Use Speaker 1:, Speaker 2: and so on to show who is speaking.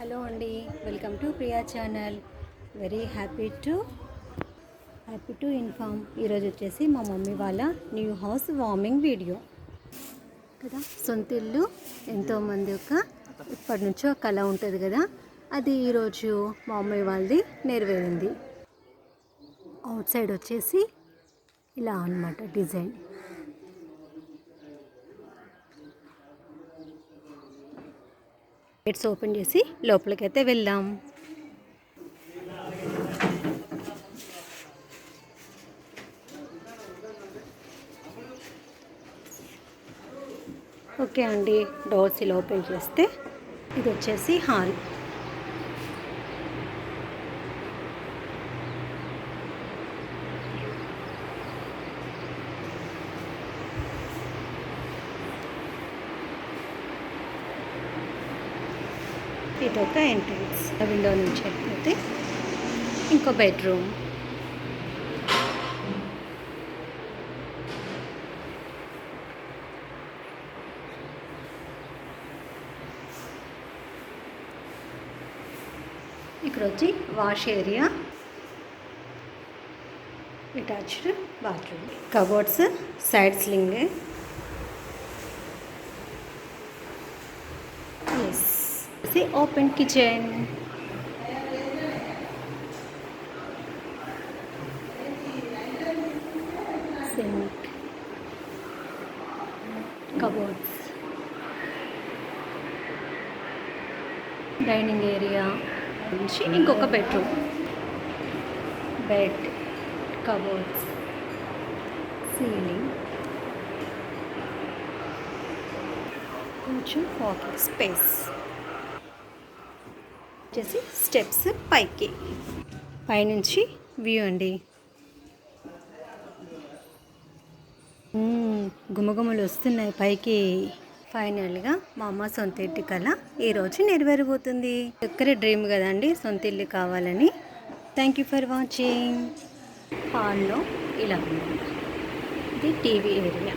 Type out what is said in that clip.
Speaker 1: Hello అండి welcome to Priya channel. Very happy to happy to inform ఈరోజు వచ్చేసి మా మమ్మీ వాళ్ళ న్యూ హౌస్ వార్మింగ్ వీడియో. కదా సొంత ఇల్లు ఎంతోమంది యొక్క ఇప్పటి నుంచో కళ ఉంటుంది కదా అది ఈరోజు మా మమ్మీ వాళ్ళది నెరవేరింది. అవుట్ సైడ్ వచ్చేసి ఇలా అన్నమాట డిజైన్. గేట్స్ ఓపెన్ చేసి లోపలికైతే వెళ్దాం. ఓకే అండి డోర్స్ ఇలా ఓపెన్ చేస్తే ఇది వచ్చేసి హాల్. ఇది ఒక ఎంట్రన్స్ విండో నుంచి వెళ్ళిపోతే ఇంకో బెడ్రూమ్. ఇక్కడ వచ్చి wash area. Attached bathroom. Cupboards side sling. Yes See, open kitchen. Sink. Cupboards. Dining area నుంచి ఇంకొక బెడ్రూమ్ బెడ్ కబోర్డ్స్ సీలింగ్ కొంచెం వాకింగ్ స్పేస్ వచ్చేసి స్టెప్స్ పైకి. పైనుంచి వ్యూ అండి. గుమగుమలు వస్తున్నాయి పైకి. ఫైనల్గా మా అమ్మ సొంత ఇంటి కళ ఈరోజు నెరవేరబోతుంది. ఒక్కరే డ్రీమ్ కదండి సొంత ఇల్లు కావాలని. థ్యాంక్ యూ ఫర్ వాచింగ్ హాల్లో ఇలా ఉంది. ఇది టీవీ ఏరియా.